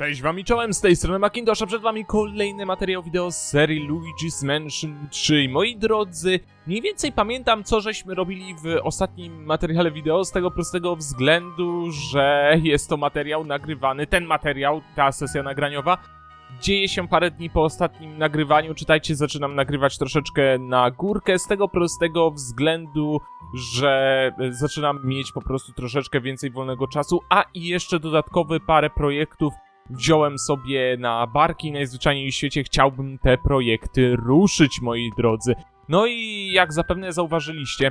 Cześć wam i czołem, z tej strony Macintosh, a przed wami kolejny materiał wideo z serii Luigi's Mansion 3. Moi drodzy, mniej więcej pamiętam co żeśmy robili w ostatnim materiale wideo z tego prostego względu, że jest to materiał nagrywany, ten materiał, ta sesja nagraniowa, dzieje się parę dni po ostatnim nagrywaniu, czytajcie, zaczynam nagrywać troszeczkę na górkę, z tego prostego względu, że e, zaczynam mieć po prostu troszeczkę więcej wolnego czasu, a i jeszcze dodatkowy parę projektów wziąłem sobie na barki. Najzwyczajniej w świecie chciałbym te projekty ruszyć, moi drodzy. No i jak zapewne zauważyliście,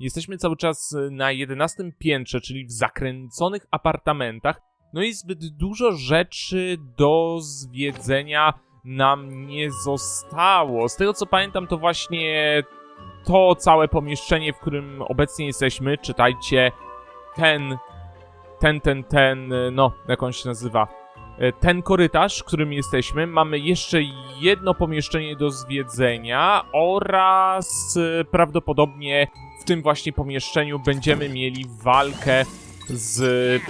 jesteśmy cały czas na 11 piętrze, czyli w zakręconych apartamentach. No i zbyt dużo rzeczy do zwiedzenia nam nie zostało. Z tego co pamiętam, to właśnie to całe pomieszczenie, w którym obecnie jesteśmy, czytajcie ten ten, ten, ten, y, no, jak on się nazywa, Y, ten korytarz, w którym jesteśmy, mamy jeszcze jedno pomieszczenie do zwiedzenia oraz y, prawdopodobnie w tym właśnie pomieszczeniu będziemy mieli walkę z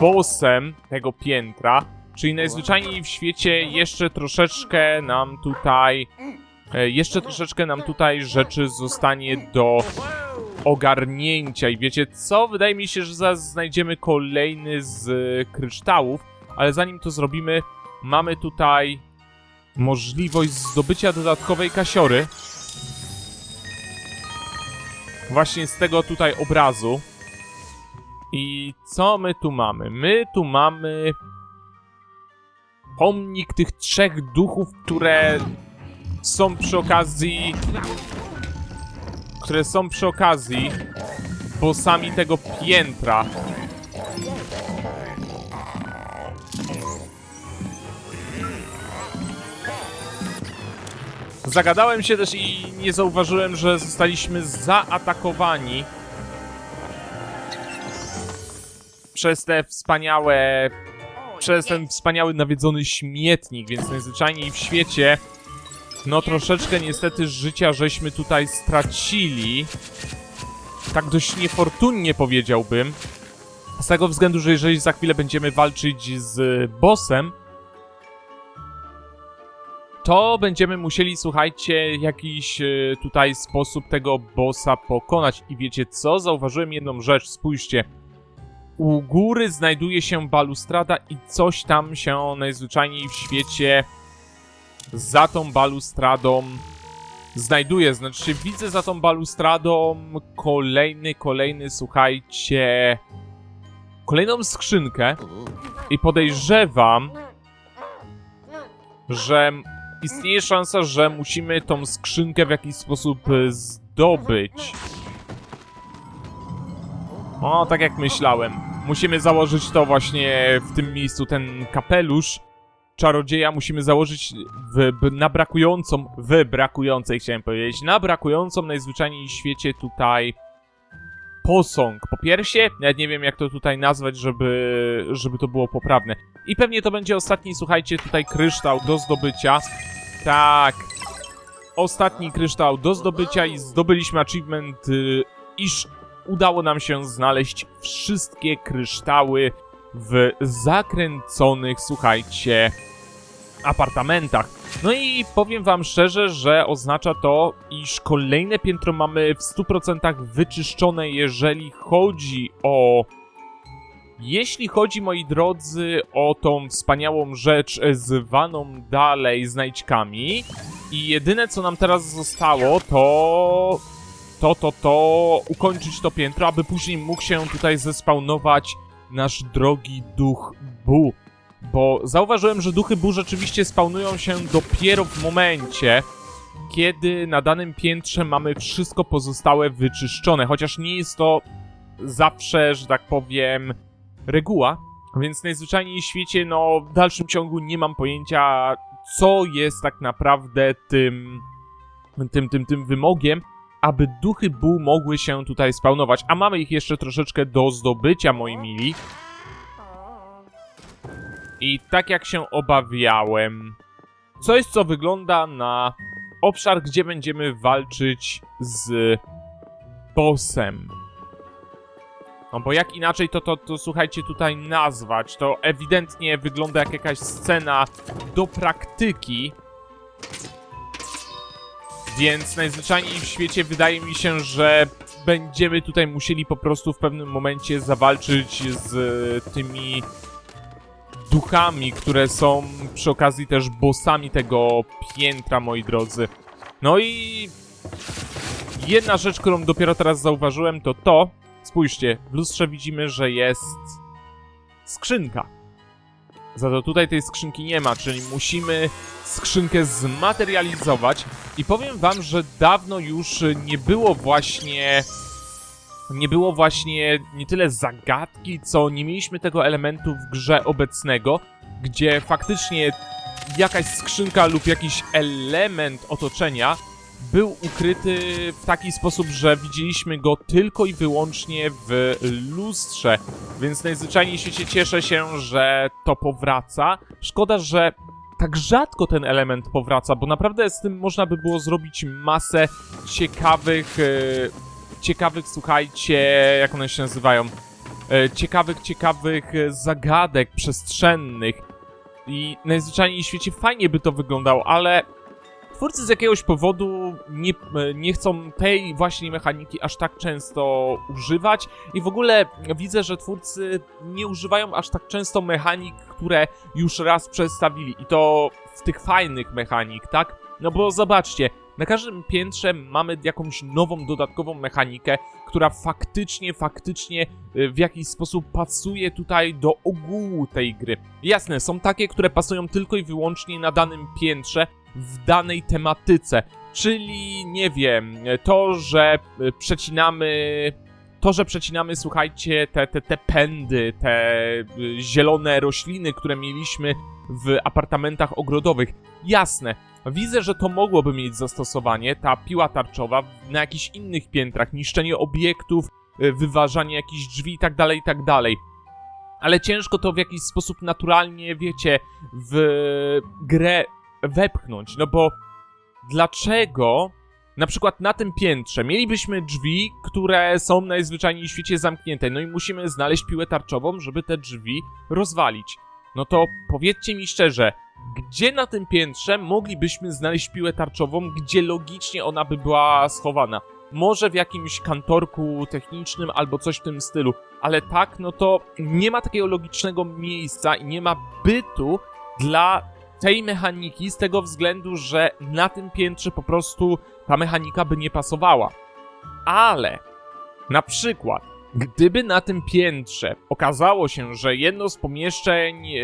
bossem tego piętra, czyli najzwyczajniej w świecie jeszcze troszeczkę nam tutaj, jeszcze troszeczkę nam tutaj rzeczy zostanie do ogarnięcia. I wiecie co? Wydaje mi się, że zaraz znajdziemy kolejny z kryształów, ale zanim to zrobimy, mamy tutaj możliwość zdobycia dodatkowej kasiory. Właśnie z tego tutaj obrazu. I co my tu mamy? My tu mamy pomnik tych trzech duchów, które są przy okazji które są przy okazji bossami tego piętra. Zagadałem się też i nie zauważyłem, że zostaliśmy zaatakowani przez te wspaniałe przez ten wspaniały nawiedzony śmietnik, więc najzwyczajniej w świecie no troszeczkę niestety życia żeśmy tutaj stracili. Tak dość niefortunnie powiedziałbym. Z tego względu, że jeżeli za chwilę będziemy walczyć z bossem, to będziemy musieli, słuchajcie, jakiś e, tutaj sposób tego bossa pokonać. I wiecie co? Zauważyłem jedną rzecz, spójrzcie. U góry znajduje się balustrada i coś tam się najzwyczajniej w świecie za tą balustradą znajduję. Znaczy, widzę za tą balustradą kolejny, kolejny, słuchajcie, kolejną skrzynkę i podejrzewam, że istnieje szansa, że musimy tą skrzynkę w jakiś sposób e, zdobyć. O, tak jak myślałem. Musimy założyć to właśnie w tym miejscu, ten kapelusz czarodzieja musimy założyć w, na brakującą, w brakującej chciałem powiedzieć, na brakującą najzwyczajniej w świecie tutaj posąg. Po piersie, nawet nie wiem jak to tutaj nazwać, żeby, żeby to było poprawne. I pewnie to będzie ostatni, słuchajcie, tutaj kryształ do zdobycia. Tak. Ostatni kryształ do zdobycia i zdobyliśmy achievement, y, iż udało nam się znaleźć wszystkie kryształy w zakręconych, słuchajcie, apartamentach. No i powiem wam szczerze, że oznacza to, iż kolejne piętro mamy w 100% wyczyszczone, jeżeli chodzi o. Jeśli chodzi, moi drodzy, o tą wspaniałą rzecz zwaną dalej znajdźkami. I jedyne, co nam teraz zostało, to. To, to, to. ukończyć to piętro, aby później mógł się tutaj zespawnować nasz drogi duch Bu. Bo zauważyłem, że duchy Bu rzeczywiście spawnują się dopiero w momencie, kiedy na danym piętrze mamy wszystko pozostałe wyczyszczone. Chociaż nie jest to zawsze, że tak powiem, reguła. Więc najzwyczajniej w świecie, no, w dalszym ciągu nie mam pojęcia, co jest tak naprawdę tym, tym, tym, tym wymogiem, aby duchy Bu mogły się tutaj spawnować. A mamy ich jeszcze troszeczkę do zdobycia, moi mili. I tak jak się obawiałem, coś co wygląda na obszar, gdzie będziemy walczyć z bossem. No bo jak inaczej to, to, to słuchajcie tutaj nazwać, to ewidentnie wygląda jak jakaś scena do praktyki. Więc najzwyczajniej w świecie wydaje mi się, że będziemy tutaj musieli po prostu w pewnym momencie zawalczyć z e, tymi duchami, które są przy okazji też bossami tego piętra, moi drodzy. No i jedna rzecz, którą dopiero teraz zauważyłem, to to, spójrzcie, w lustrze widzimy, że jest skrzynka. Za to tutaj tej skrzynki nie ma, czyli musimy skrzynkę zmaterializować. I powiem wam, że dawno już nie było właśnie nie było właśnie nie tyle zagadki, co nie mieliśmy tego elementu w grze obecnego, gdzie faktycznie jakaś skrzynka lub jakiś element otoczenia był ukryty w taki sposób, że widzieliśmy go tylko i wyłącznie w lustrze. Więc najzwyczajniej świecie cieszę się, że to powraca. Szkoda, że tak rzadko ten element powraca, bo naprawdę z tym można by było zrobić masę ciekawych, e, ciekawych, słuchajcie, jak one się nazywają, e, ciekawych, ciekawych zagadek przestrzennych. I najzwyczajniej w świecie fajnie by to wyglądało, ale twórcy z jakiegoś powodu nie, e, nie chcą tej właśnie mechaniki aż tak często używać i w ogóle widzę, że twórcy nie używają aż tak często mechanik, które już raz przedstawili i to w tych fajnych mechanik, tak? No bo zobaczcie, na każdym piętrze mamy jakąś nową, dodatkową mechanikę, która faktycznie, faktycznie y, w jakiś sposób pasuje tutaj do ogółu tej gry. Jasne, są takie, które pasują tylko i wyłącznie na danym piętrze, w danej tematyce. Czyli, nie wiem, to, że y, przecinamy. To, że przecinamy, słuchajcie, te, te, te pędy, te y, zielone rośliny, które mieliśmy w apartamentach ogrodowych. Jasne, widzę, że to mogłoby mieć zastosowanie, ta piła tarczowa, na jakichś innych piętrach, niszczenie obiektów, y, wyważanie jakichś drzwi itd., itd. Ale ciężko to w jakiś sposób naturalnie, wiecie, w grę wepchnąć, no bo dlaczego na przykład na tym piętrze mielibyśmy drzwi, które są najzwyczajniej w świecie zamknięte, no i musimy znaleźć piłę tarczową, żeby te drzwi rozwalić. No to powiedzcie mi szczerze, gdzie na tym piętrze moglibyśmy znaleźć piłę tarczową, gdzie logicznie ona by była schowana? Może w jakimś kantorku technicznym albo coś w tym stylu, ale tak, no to nie ma takiego logicznego miejsca i nie ma bytu dla tej mechaniki z tego względu, że na tym piętrze po prostu ta mechanika by nie pasowała. Ale na przykład, gdyby na tym piętrze okazało się, że jedno z pomieszczeń e,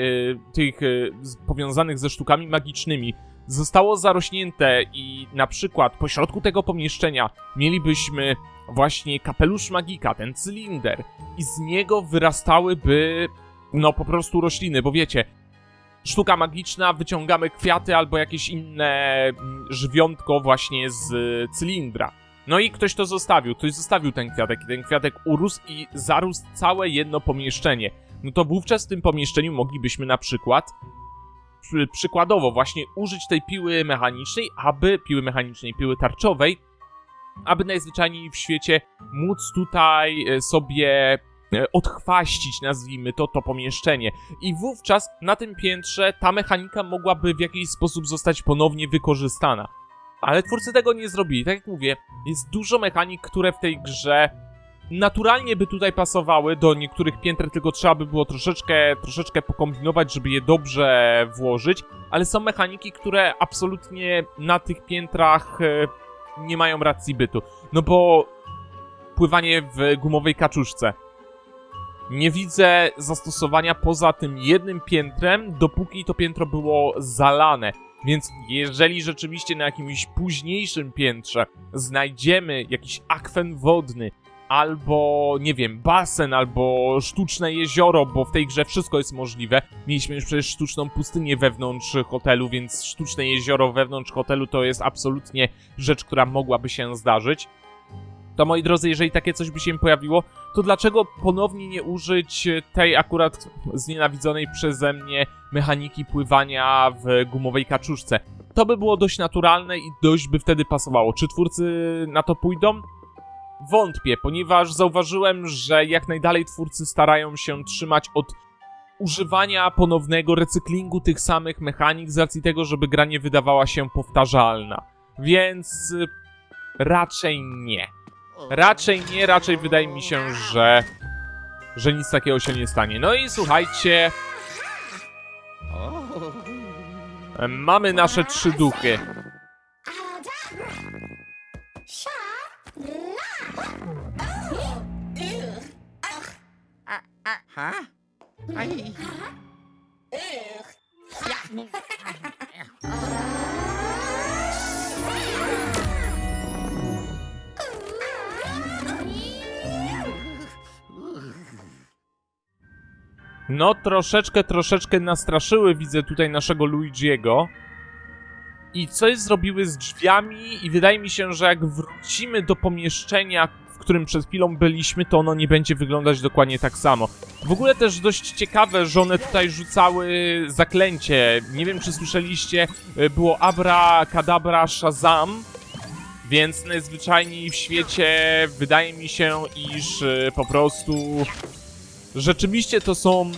tych z- powiązanych ze sztukami magicznymi zostało zarośnięte i na przykład po środku tego pomieszczenia mielibyśmy właśnie kapelusz magika, ten cylinder i z niego wyrastałyby no po prostu rośliny, bo wiecie, sztuka magiczna, wyciągamy kwiaty albo jakieś inne mm, żywiontko właśnie z y, cylindra. No i ktoś to zostawił, ktoś zostawił ten kwiatek i ten kwiatek urósł i zarósł całe jedno pomieszczenie. No to wówczas w tym pomieszczeniu moglibyśmy na przykład przy, przykładowo właśnie użyć tej piły mechanicznej, aby piły mechanicznej, piły tarczowej, aby najzwyczajniej w świecie móc tutaj e, sobie odchwaścić, nazwijmy to, to pomieszczenie. I wówczas na tym piętrze ta mechanika mogłaby w jakiś sposób zostać ponownie wykorzystana. Ale twórcy tego nie zrobili. Tak jak mówię, jest dużo mechanik, które w tej grze naturalnie by tutaj pasowały do niektórych pięter, tylko trzeba by było troszeczkę, troszeczkę pokombinować, żeby je dobrze włożyć. Ale są mechaniki, które absolutnie na tych piętrach e, nie mają racji bytu. No bo pływanie w gumowej kaczuszce. Nie widzę zastosowania poza tym jednym piętrem, dopóki to piętro było zalane. Więc jeżeli rzeczywiście na jakimś późniejszym piętrze znajdziemy jakiś akwen wodny, albo nie wiem, basen, albo sztuczne jezioro, bo w tej grze wszystko jest możliwe. Mieliśmy już przecież sztuczną pustynię wewnątrz hotelu, więc sztuczne jezioro wewnątrz hotelu to jest absolutnie rzecz, która mogłaby się zdarzyć. To moi drodzy, jeżeli takie coś by się pojawiło, to dlaczego ponownie nie użyć tej akurat znienawidzonej przeze mnie mechaniki pływania w gumowej kaczuszce? To by było dość naturalne i dość by wtedy pasowało. Czy twórcy na to pójdą? wątpię, ponieważ zauważyłem, że jak najdalej twórcy starają się trzymać od używania ponownego recyklingu tych samych mechanik z racji tego, żeby gra nie wydawała się powtarzalna. Więc y, raczej nie. Raczej nie, raczej wydaje mi się, że że nic takiego się nie stanie. No i słuchajcie, mamy nasze trzy duchy. Hả? No, troszeczkę, troszeczkę nastraszyły, widzę tutaj naszego Luigiego. I coś zrobiły z drzwiami i wydaje mi się, że jak wrócimy do pomieszczenia, w którym przed chwilą byliśmy, to ono nie będzie wyglądać dokładnie tak samo. W ogóle też dość ciekawe, że one tutaj rzucały zaklęcie. Nie wiem, czy słyszeliście, y, było Abra, Kadabra, Shazam. Więc najzwyczajniej w świecie wydaje mi się, iż y, po prostu rzeczywiście to są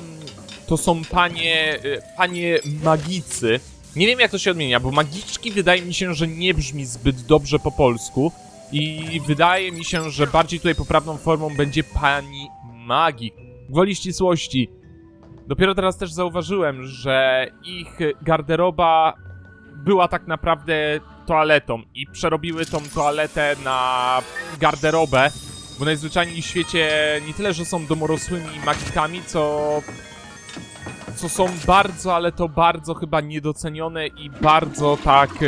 to są panie y, panie magicy. Nie wiem jak to się odmienia, bo magiczki wydaje mi się, że nie brzmi zbyt dobrze po polsku i wydaje mi się, że bardziej tutaj poprawną formą będzie pani magik. Gwoli ścisłości. Dopiero teraz też zauważyłem, że ich garderoba była tak naprawdę toaletą i przerobiły tą toaletę na garderobę, bo najzwyczajniej w świecie nie tyle, że są domorosłymi magikami, co co są bardzo, ale to bardzo chyba niedocenione i bardzo tak e,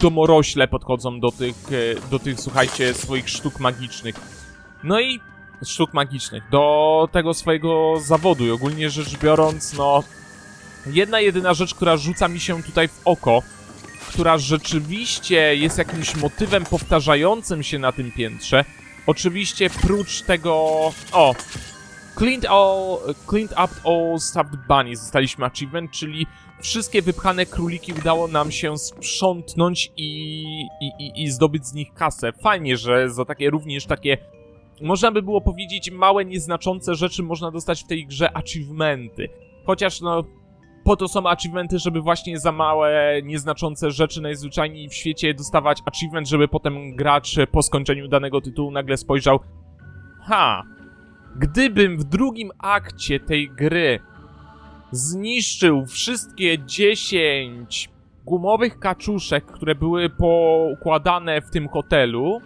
domorośle podchodzą do tych, e, do tych, słuchajcie, swoich sztuk magicznych. No i sztuk magicznych, do tego swojego zawodu i ogólnie rzecz biorąc, no jedna jedyna rzecz, która rzuca mi się tutaj w oko, która rzeczywiście jest jakimś motywem powtarzającym się na tym piętrze, oczywiście prócz tego... O! Cleaned, all, cleaned up all stuffed bunnies. Dostaliśmy achievement, czyli wszystkie wypchane króliki udało nam się sprzątnąć i, i, i, i zdobyć z nich kasę. Fajnie, że za takie również takie, można by było powiedzieć, małe, nieznaczące rzeczy można dostać w tej grze achievementy. Chociaż no, po to są achievementy, żeby właśnie za małe, nieznaczące rzeczy najzwyczajniej w świecie dostawać achievement, żeby potem gracz po skończeniu danego tytułu nagle spojrzał Ha, gdybym w drugim akcie tej gry zniszczył wszystkie 10 gumowych kaczuszek, które były poukładane w tym hotelu,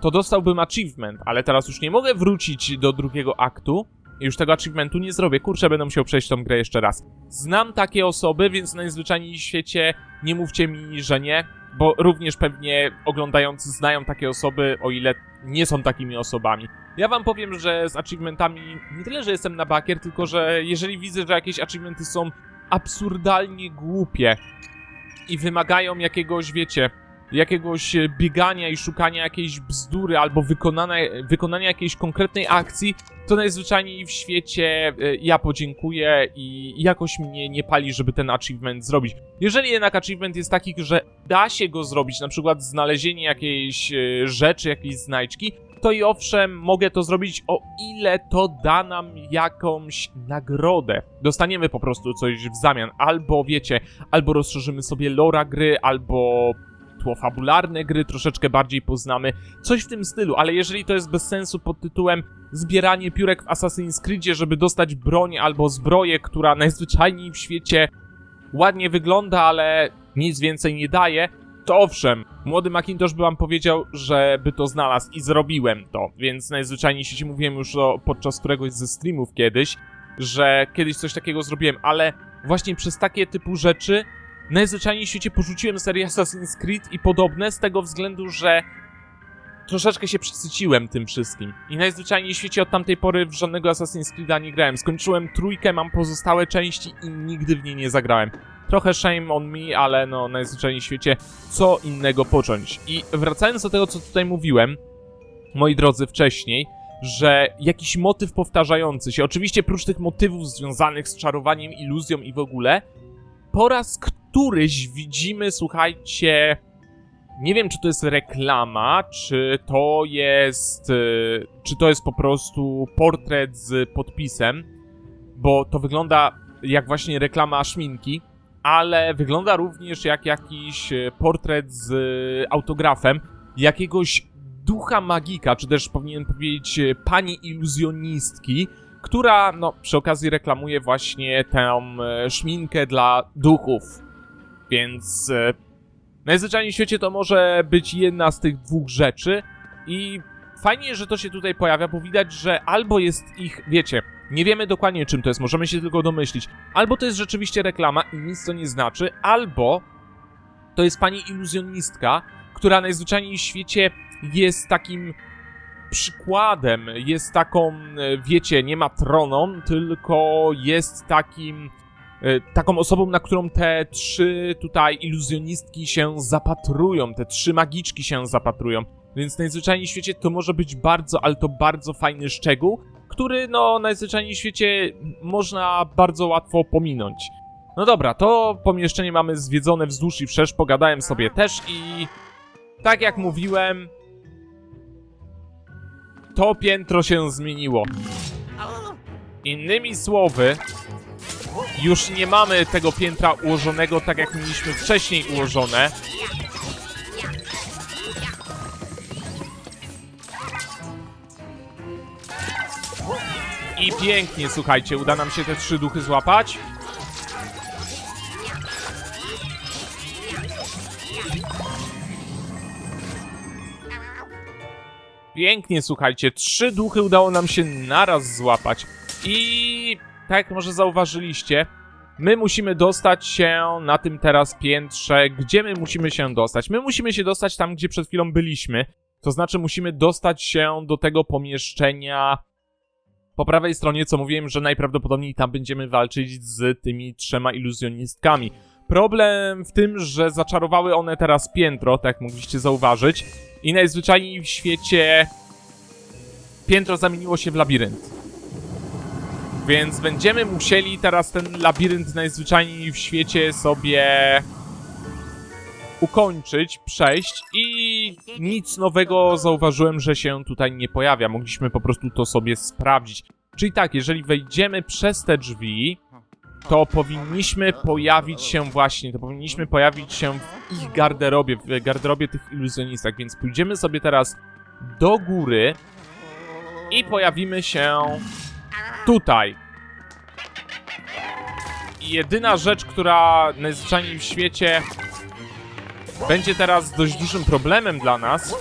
to dostałbym achievement, ale teraz już nie mogę wrócić do drugiego aktu już tego achievementu nie zrobię. Kurczę, będę musiał przejść tą grę jeszcze raz. Znam takie osoby, więc najzwyczajniej w świecie nie mówcie mi, że nie, bo również pewnie oglądający znają takie osoby, o ile nie są takimi osobami. Ja wam powiem, że z achievementami nie tyle, że jestem na bakier, tylko że jeżeli widzę, że jakieś achievementy są absurdalnie głupie i wymagają jakiegoś, wiecie, jakiegoś e, biegania i szukania jakiejś bzdury albo wykonania, wykonania jakiejś konkretnej akcji, to najzwyczajniej w świecie e, ja podziękuję i jakoś mnie nie pali, żeby ten achievement zrobić. Jeżeli jednak achievement jest taki, że da się go zrobić, na przykład znalezienie jakiejś e, rzeczy, jakiejś znajdźki, to i owszem, mogę to zrobić o ile to da nam jakąś nagrodę. Dostaniemy po prostu coś w zamian, albo wiecie, albo rozszerzymy sobie lora gry, albo tło fabularne gry troszeczkę bardziej poznamy, coś w tym stylu, ale jeżeli to jest bez sensu pod tytułem zbieranie piórek w Assassin's Creedzie, żeby dostać broń albo zbroję, która najzwyczajniej w świecie ładnie wygląda, ale nic więcej nie daje, to owszem, młody Macintosh by wam powiedział, żeby to znalazł i zrobiłem to, więc najzwyczajniej świecie mówiłem już o, podczas któregoś ze streamów kiedyś, że kiedyś coś takiego zrobiłem, ale właśnie przez takie typu rzeczy najzwyczajniej w świecie porzuciłem serię Assassin's Creed i podobne z tego względu, że troszeczkę się przesyciłem tym wszystkim. I najzwyczajniej w świecie od tamtej pory w żadnego Assassin's Creed'a nie grałem. Skończyłem trójkę, mam pozostałe części i nigdy w nie nie zagrałem. Trochę shame on me, ale no najzwyczajniej w świecie co innego począć. I wracając do tego, co tutaj mówiłem, moi drodzy, wcześniej, że jakiś motyw powtarzający się, oczywiście prócz tych motywów związanych z czarowaniem, iluzją i w ogóle, po raz któryś widzimy, słuchajcie, Nie wiem, czy to jest reklama, czy to jest. y, Czy to jest po prostu portret z podpisem, bo to wygląda jak właśnie reklama szminki, ale wygląda również jak jakiś e, portret z e, autografem jakiegoś ducha magika, czy też powinien powiedzieć pani iluzjonistki, która, no, przy okazji reklamuje właśnie tę szminkę dla duchów. Więc e, najzwyczajniej w świecie to może być jedna z tych dwóch rzeczy. I fajnie, że to się tutaj pojawia, bo widać, że albo jest ich, wiecie, nie wiemy dokładnie czym to jest, możemy się tylko domyślić, albo to jest rzeczywiście reklama i nic to nie znaczy, albo to jest pani iluzjonistka, która najzwyczajniej w świecie jest takim przykładem, jest taką, e, wiecie, nie matroną, tylko jest takim taką osobą, na którą te trzy tutaj iluzjonistki się zapatrują, te trzy magiczki się zapatrują. Więc najzwyczajniej w świecie to może być bardzo, ale to bardzo fajny szczegół, który no najzwyczajniej w świecie można bardzo łatwo pominąć. No dobra, to pomieszczenie mamy zwiedzone wzdłuż i wszerz, pogadałem sobie też i tak jak mówiłem, to piętro się zmieniło. Innymi słowy, już nie mamy tego piętra ułożonego tak jak mieliśmy wcześniej ułożone. I pięknie, słuchajcie, uda nam się te trzy duchy złapać. Pięknie, słuchajcie, trzy duchy udało nam się naraz złapać. I tak jak może zauważyliście, my musimy dostać się na tym teraz piętrze. Gdzie my musimy się dostać? My musimy się dostać tam, gdzie przed chwilą byliśmy. To znaczy, musimy dostać się do tego pomieszczenia po prawej stronie, co mówiłem, że najprawdopodobniej tam będziemy walczyć z tymi trzema iluzjonistkami. Problem w tym, że zaczarowały one teraz piętro, tak mogliście zauważyć, i najzwyczajniej w świecie piętro zamieniło się w labirynt. Więc będziemy musieli teraz ten labirynt najzwyczajniej w świecie sobie ukończyć, przejść i nic nowego zauważyłem, że się tutaj nie pojawia. Mogliśmy po prostu to sobie sprawdzić. Czyli tak, jeżeli wejdziemy przez te drzwi, to powinniśmy pojawić się właśnie, to powinniśmy pojawić się w ich garderobie, w garderobie tych iluzjonistach, więc pójdziemy sobie teraz do góry i pojawimy się tutaj. Jedyna rzecz, która najzwyczajniej w świecie będzie teraz dość dużym problemem dla nas,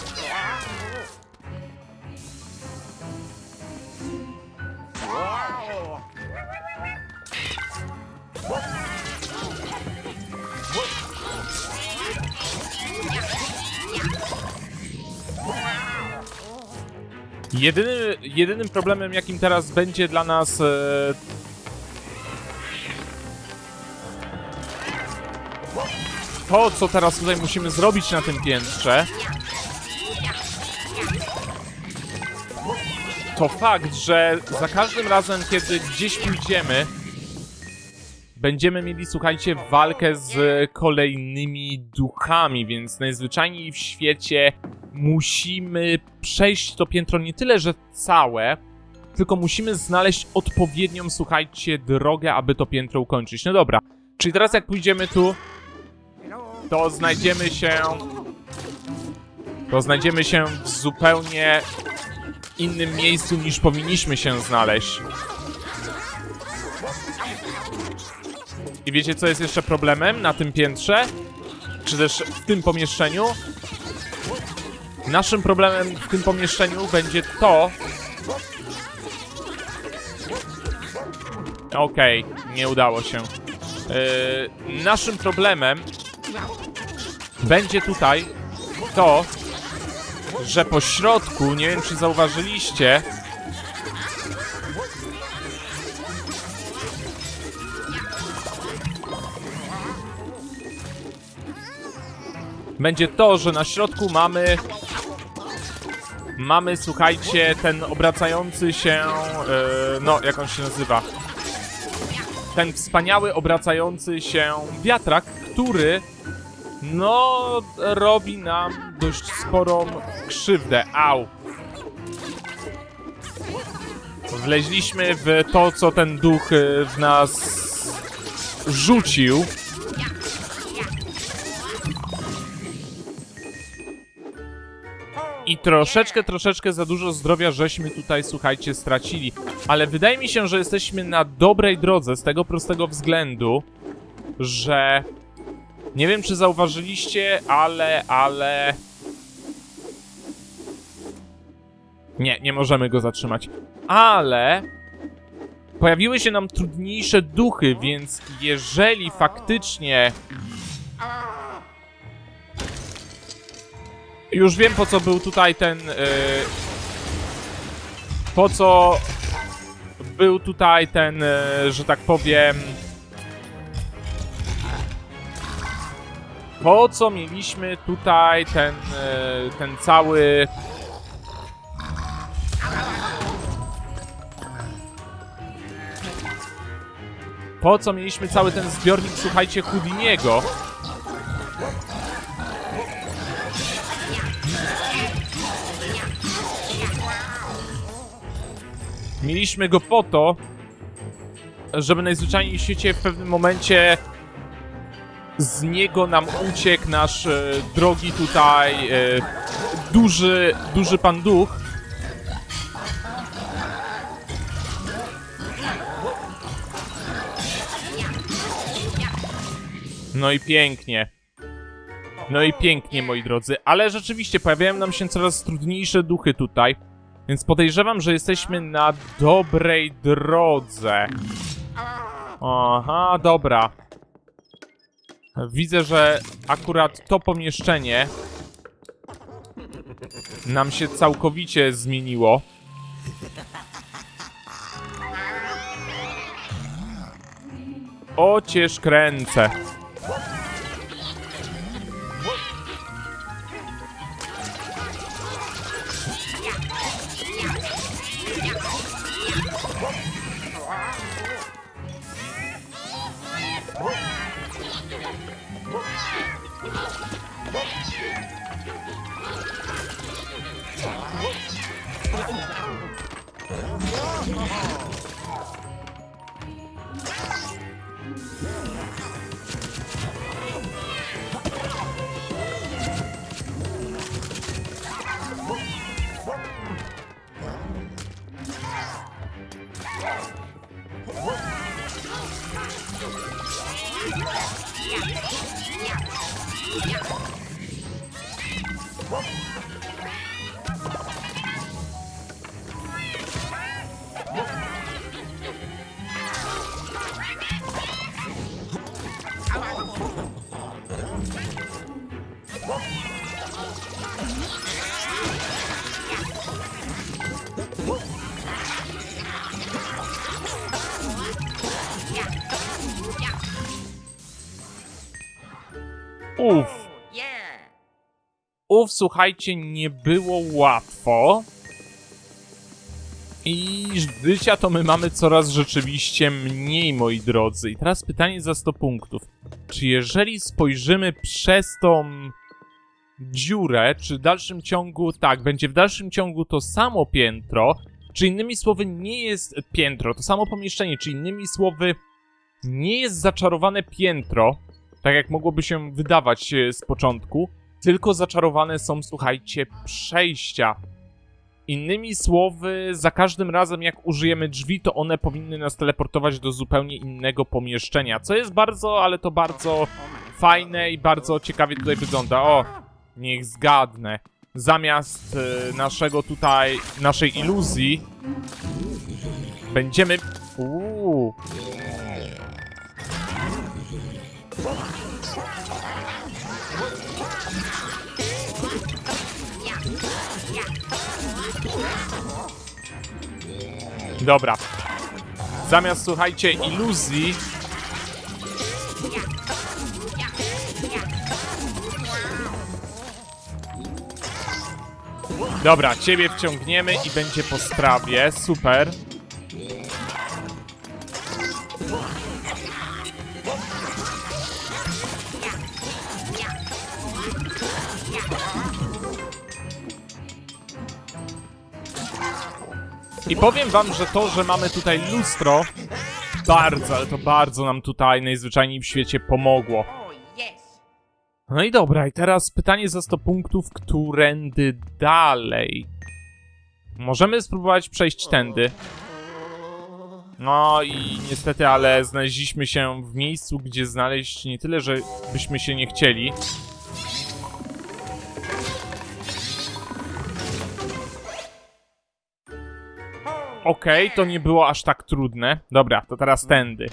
Jedyny, jedynym problemem, jakim teraz będzie dla nas. E... To, co teraz tutaj musimy zrobić na tym piętrze. To fakt, że za każdym razem, kiedy gdzieś pójdziemy, będziemy mieli, słuchajcie, walkę z kolejnymi duchami, więc najzwyczajniej w świecie musimy przejść to piętro nie tyle, że całe, tylko musimy znaleźć odpowiednią, słuchajcie, drogę, aby to piętro ukończyć. No dobra, czyli teraz jak pójdziemy tu, to znajdziemy się... To znajdziemy się w zupełnie innym miejscu niż powinniśmy się znaleźć. I wiecie, co jest jeszcze problemem na tym piętrze? Czy też w tym pomieszczeniu? Naszym problemem w tym pomieszczeniu będzie to... Okej, nie udało się. Yy, naszym problemem będzie tutaj to, że po środku, nie wiem czy zauważyliście, będzie to, że na środku mamy mamy, słuchajcie, ten obracający się, yy, no, jak on się nazywa? Ten wspaniały obracający się wiatrak, który no robi nam dość sporą krzywdę. Au. Wleźliśmy w to, co ten duch y, w nas rzucił. I troszeczkę, troszeczkę za dużo zdrowia żeśmy tutaj, słuchajcie, stracili. Ale wydaje mi się, że jesteśmy na dobrej drodze z tego prostego względu, że... Nie wiem, czy zauważyliście, ale, ale... Nie, nie możemy go zatrzymać. Ale... Pojawiły się nam trudniejsze duchy, więc jeżeli faktycznie... Już wiem po co był tutaj ten... Yy... Po co był tutaj ten, yy, że tak powiem... Po co mieliśmy tutaj ten, yy, ten cały... Po co mieliśmy cały ten zbiornik, słuchajcie, Houdiniego? Mieliśmy go po to, żeby najzwyczajniej w świecie w pewnym momencie z niego nam uciekł nasz e, drogi tutaj e, duży, duży pan duch. No i pięknie. No i pięknie, moi drodzy. Ale rzeczywiście pojawiają nam się coraz trudniejsze duchy tutaj. Więc podejrzewam, że jesteśmy na dobrej drodze. Aha, dobra. Widzę, że akurat to pomieszczenie nam się całkowicie zmieniło. O cię kręcę. Uf, słuchajcie, nie było łatwo. I życia to my mamy coraz rzeczywiście mniej, moi drodzy. I teraz pytanie za 100 punktów. Czy jeżeli spojrzymy przez tą dziurę, czy w dalszym ciągu, tak, będzie w dalszym ciągu to samo piętro, czy innymi słowy nie jest piętro, to samo pomieszczenie, czy innymi słowy nie jest zaczarowane piętro, tak jak mogłoby się wydawać e, z początku, tylko zaczarowane są, słuchajcie, przejścia. Innymi słowy, za każdym razem jak użyjemy drzwi, to one powinny nas teleportować do zupełnie innego pomieszczenia, co jest bardzo, ale to bardzo fajne i bardzo ciekawie tutaj wygląda. O, niech zgadnę. Zamiast e, naszego tutaj, naszej iluzji, będziemy... Uuu, Dobra. Zamiast, słuchajcie, iluzji... Dobra, ciebie wciągniemy i będzie po sprawie. Super. Powiem wam, że to, że mamy tutaj lustro, bardzo, ale to bardzo nam tutaj najzwyczajniej w świecie pomogło. No i dobra, i teraz pytanie za 100 punktów, którędy dalej? Możemy spróbować przejść tędy. No i niestety, ale znaleźliśmy się w miejscu, gdzie znaleźć nie tyle, że byśmy się nie chcieli. Okej, to nie było aż tak trudne. Dobra, to teraz tędy.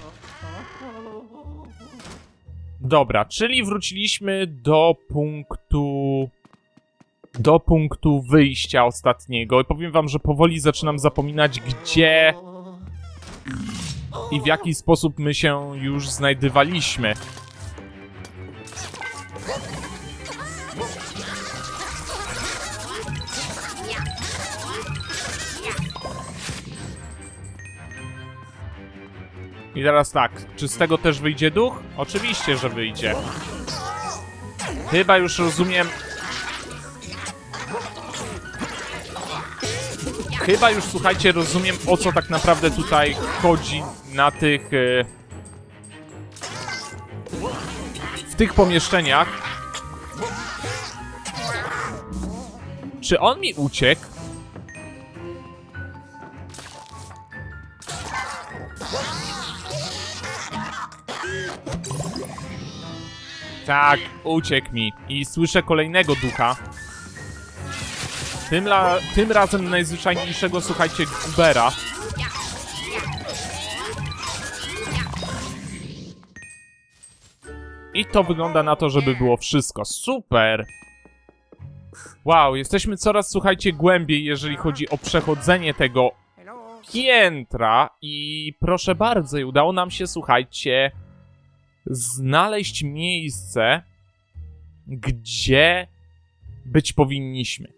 Dobra, czyli wróciliśmy do punktu. Do punktu wyjścia ostatniego. I powiem wam, że powoli zaczynam zapominać, gdzie i w jaki sposób my się już znajdywaliśmy. I teraz tak, czy z tego też wyjdzie duch? Oczywiście, że wyjdzie. Chyba już rozumiem. Chyba już słuchajcie, rozumiem o co tak naprawdę tutaj chodzi na tych. e, W tych pomieszczeniach. Czy on mi uciekł? Tak, uciekł mi. I słyszę kolejnego ducha. Tym, la, tym razem najzwyczajniejszego, słuchajcie, Gubera. I to wygląda na to, żeby było wszystko. Super! Wow, jesteśmy coraz, słuchajcie, głębiej, jeżeli chodzi o przechodzenie tego piętra i proszę bardzo, udało nam się, słuchajcie, znaleźć miejsce, gdzie być powinniśmy.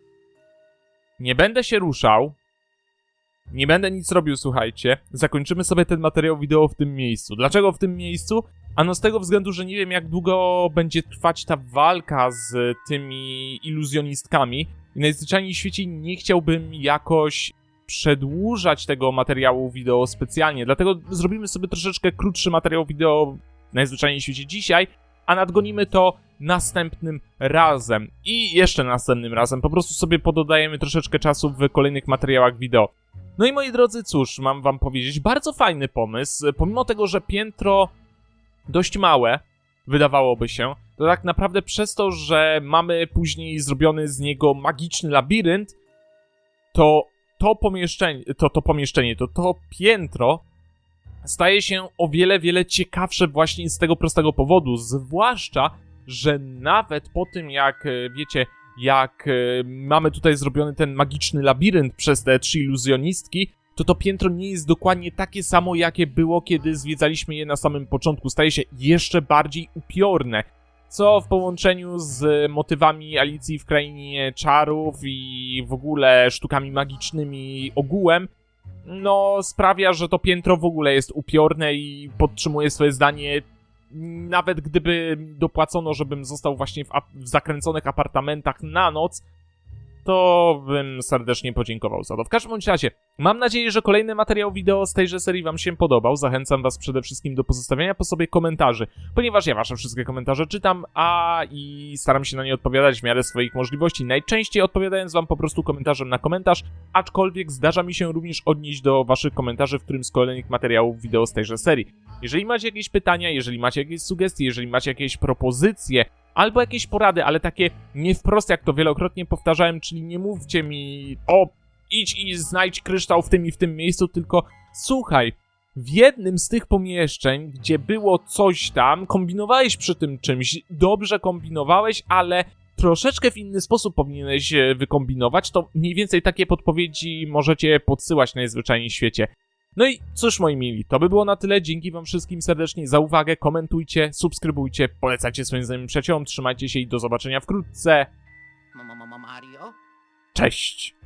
Nie będę się ruszał. Nie będę nic robił, słuchajcie. Zakończymy sobie ten materiał wideo w tym miejscu. Dlaczego w tym miejscu? Ano z tego względu, że nie wiem jak długo będzie trwać ta walka z tymi iluzjonistkami. I najzwyczajniej w świecie nie chciałbym jakoś przedłużać tego materiału wideo specjalnie. Dlatego zrobimy sobie troszeczkę krótszy materiał wideo najzwyczajniej w świecie dzisiaj, a nadgonimy to następnym razem i jeszcze następnym razem. Po prostu sobie pododajemy troszeczkę czasu w kolejnych materiałach wideo. No i moi drodzy, cóż, mam wam powiedzieć, bardzo fajny pomysł. Pomimo tego, że piętro dość małe, wydawałoby się, to tak naprawdę przez to, że mamy później zrobiony z niego magiczny labirynt, to to pomieszczenie, to, to pomieszczenie, to to piętro staje się o wiele, wiele ciekawsze właśnie z tego prostego powodu. Zwłaszcza, że nawet po tym, jak e, wiecie, jak e, mamy tutaj zrobiony ten magiczny labirynt przez te trzy iluzjonistki, to to piętro nie jest dokładnie takie samo, jakie było, kiedy zwiedzaliśmy je na samym początku. Staje się jeszcze bardziej upiorne. Co w połączeniu z motywami Alicji w Krainie Czarów i w ogóle sztukami magicznymi ogółem no sprawia, że to piętro w ogóle jest upiorne i podtrzymuje swoje zdanie. Nawet gdyby dopłacono, żebym został właśnie w, w zakręconych apartamentach na noc, to bym serdecznie podziękował za to. W każdym bądź razie, mam nadzieję, że kolejny materiał wideo z tejże serii Wam się podobał. Zachęcam Was przede wszystkim do pozostawiania po sobie komentarzy, ponieważ ja Wasze wszystkie komentarze czytam, a i staram się na nie odpowiadać w miarę swoich możliwości. Najczęściej odpowiadając Wam po prostu komentarzem na komentarz, aczkolwiek zdarza mi się również odnieść do Waszych komentarzy w którymś z kolejnych materiałów wideo z tejże serii. Jeżeli macie jakieś pytania, jeżeli macie jakieś sugestie, jeżeli macie jakieś propozycje, albo jakieś porady, ale takie nie wprost, jak to wielokrotnie powtarzałem, czyli nie mówcie mi o idź i znajdź kryształ w tym i w tym miejscu, tylko słuchaj, w jednym z tych pomieszczeń, gdzie było coś tam, kombinowałeś przy tym czymś, dobrze kombinowałeś, ale troszeczkę w inny sposób powinieneś e, wykombinować, to mniej więcej takie podpowiedzi możecie podsyłać najzwyczajniej w świecie. No i cóż, moi mili, to by było na tyle. Dzięki Wam wszystkim serdecznie za uwagę. Komentujcie, subskrybujcie, polecajcie swoim znajomym przyjaciołom. Trzymajcie się i do zobaczenia wkrótce. Mario. Cześć!